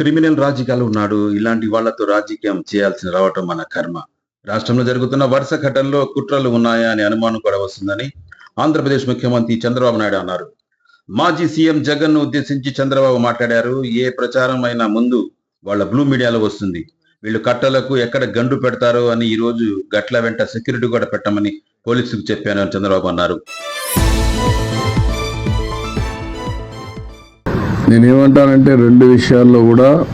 Criminal రాజకీయాలు ఉన్నాడు. ఇలాంటి వాళ్ళతో రాజకీయం చేయాల్సిన రావటం మన కర్మ. రాష్ట్రంలో జరుగుతున్న వరుస ఘటనలో కుట్రలు ఉన్నాయా అని అనుమానం కూడా వస్తుందని ఆంధ్రప్రదేశ్ ముఖ్యమంత్రి చంద్రబాబు నాయుడు అన్నారు. మాజీ సీఎం జగన్ను ఉద్దేశించి చంద్రబాబు మాట్లాడారు. ఏ ప్రచారం అయినా ముందు వాళ్ళ బ్లూ మీడియాలో వస్తుంది. వీళ్ళు కట్టలకు ఎక్కడ గండు పెడతారో అని ఈ రోజు గట్ల వెంట సెక్యూరిటీ కూడా పెట్టమని పోలీసుకు చెప్పాను అని చంద్రబాబు అన్నారు. నేనేమంటానంటే రెండు విషయాల్లో కూడా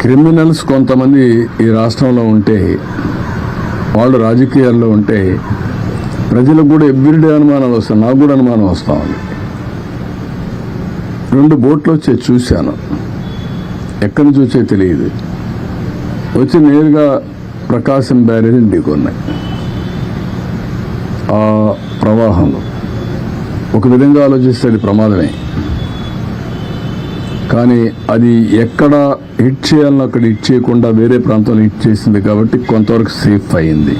క్రిమినల్స్ కొంతమంది ఈ రాష్ట్రంలో ఉంటే వాళ్ళు రాజకీయాల్లో ఉంటే ప్రజలకు కూడా ఎవ్రీడే అనుమానాలు వస్తాయి. నాకు కూడా అనుమానం వస్తా ఉంది. రెండు బోట్లు వచ్చే చూశాను. ఎక్కడి నుంచి వచ్చే తెలియదు. వచ్చి నేరుగా ప్రకాశం బ్యారేజ్ ఢీకొన్నాయి. ఆ ప్రవాహంలో. ఒక విధంగా ఆలోచిస్తే అది ప్రమాదమే. కానీ అది ఎక్కడ హిట్ చేయాలని అక్కడ హిట్ చేయకుండా వేరే ప్రాంతంలో హిట్ చేసింది కాబట్టి కొంతవరకు సేఫ్ అయింది.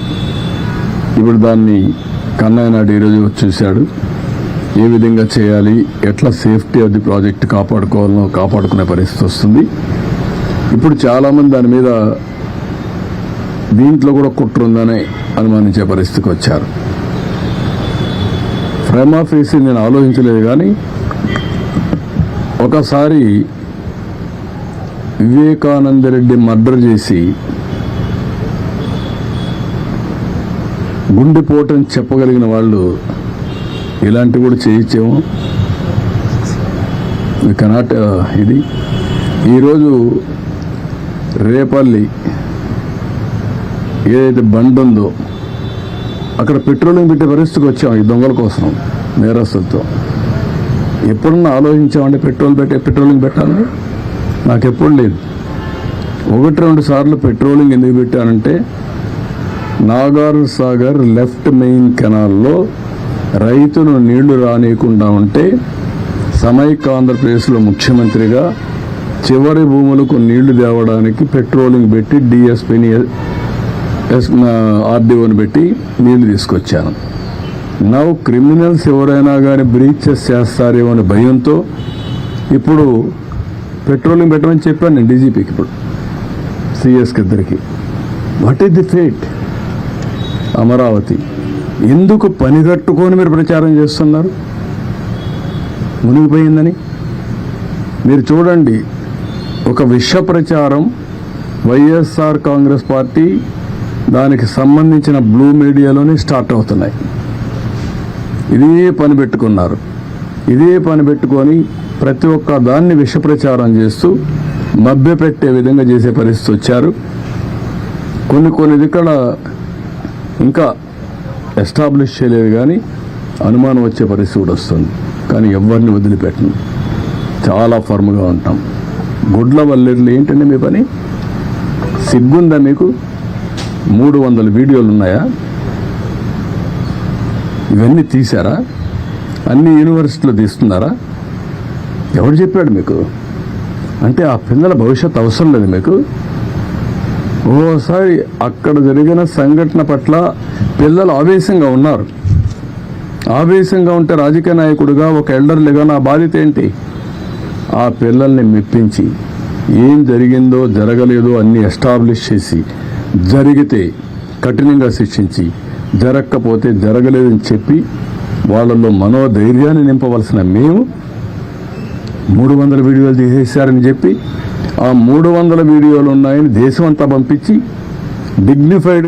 ఇప్పుడు దాన్ని కన్నయ్య నాడు ఈరోజు చూశాడు. ఏ విధంగా చేయాలి ఎట్లా సేఫ్టీ ఆఫ్ ది ప్రాజెక్ట్ కాపాడుకోవాలనో కాపాడుకునే పరిస్థితి వస్తుంది. ఇప్పుడు చాలామంది దాని మీద దీంట్లో కూడా కుట్ర ఉందని అనుమానించే పరిస్థితికి వచ్చారు. ఫ్రేమ్ ఆఫ్ వేసి నేను ఆలోచించలేదు కానీ ఒకసారి వివేకానంద రెడ్డి మర్డర్ చేసి గుండెపోటని చెప్పగలిగిన వాళ్ళు ఇలాంటివి కూడా చేయొచ్చేమో కెనాట్ uh, ఇది. ఈరోజు రేపల్లి ఏదైతే బండి ఉందో అక్కడ పెట్రోలింగ్ పెట్టే పరిస్థితికి వచ్చాం ఈ దొంగల కోసం నేరస్తులతో. ఎప్పుడన్నా ఆలోచించామంటే పెట్రోల్ పెట్టే పెట్రోలింగ్ పెట్టాలని? నాకు ఎప్పుడు లేదు. ఒకటి రెండు సార్లు పెట్రోలింగ్ ఎందుకు పెట్టానంటే నాగార్ సాగర్ లెఫ్ట్ మెయిన్ కెనాల్లో రైతులు నీళ్ళు రానియకుండా ఉంటే సమైక్య ఆంధ్రప్రదేశ్లో ముఖ్యమంత్రిగా చివరి భూములకు నీళ్ళు తేవడానికి పెట్రోలింగ్ పెట్టి డిఎస్పీని ఆర్డీఓని పెట్టి నీళ్ళు తీసుకొచ్చాను. నవ్ క్రిమినల్స్ ఎవరైనా కానీ బ్రీచెస్ చేస్తారేమో అనే భయంతో ఇప్పుడు పెట్రోలింగ్ పెట్టమని చెప్పాను నేను డీజీపీకి ఇప్పుడు సిఎస్కి ఇద్దరికి. What is the fate? Amaravati. ఎందుకు పని కట్టుకొని మీరు ప్రచారం చేస్తున్నారు? మునిగిపోయిందని? మీరు చూడండి ఒక విష ప్రచారం వైఎస్ఆర్ కాంగ్రెస్ పార్టీ దానికి సంబంధించిన బ్లూ మీడియాలోనే స్టార్ట్ అవుతున్నాయి. ఇదే పని పెట్టుకున్నారు. ఇదే పని పెట్టుకొని ప్రతి ఒక్క దాన్ని విషప్రచారం చేస్తూ మభ్యపెట్టే విధంగా చేసే పరిస్థితి వచ్చారు. కొన్ని కొన్ని ఇక్కడ ఇంకా ఎస్టాబ్లిష్ చేయలేదు కానీ అనుమానం వచ్చే పరిస్థితి కూడా వస్తుంది. కానీ ఎవరిని వదిలిపెట్టను. చాలా ఫర్మ్గా ఉంటాం. గుడ్ల వల్లేర్లు ఏంటండి మీ పని? సిగ్గుందా మీకు? మూడు వందల వీడియోలు ఉన్నాయా? ఇవన్నీ తీశారా? అన్ని యూనివర్సిటీలో తీస్తున్నారా? ఎవడు చెప్పాడు మీకు? అంటే ఆ పిల్లల భవిష్యత్ అవసరం లేదు మీకు? ఓసారి అక్కడ జరిగిన సంఘటన పట్ల పిల్లలు ఆవేశంగా ఉన్నారు. ఆవేశంగా ఉంటే రాజకీయ నాయకుడిగా ఒక ఎల్డర్లుగా నా బాధ్యత ఏంటి? ఆ పిల్లల్ని మెప్పించి ఏం జరిగిందో జరగలేదో అన్ని ఎస్టాబ్లిష్ చేసి జరిగితే కఠినంగా శిక్షించి జరగకపోతే జరగలేదని చెప్పి వాళ్ళల్లో మనోధైర్యాన్ని నింపవలసిన మేము మూడు వందల వీడియోలు తీసేశారని చెప్పి ఆ మూడు వందల వీడియోలు ఉన్నాయని దేశం అంతా పంపించి డిగ్నిఫైడ్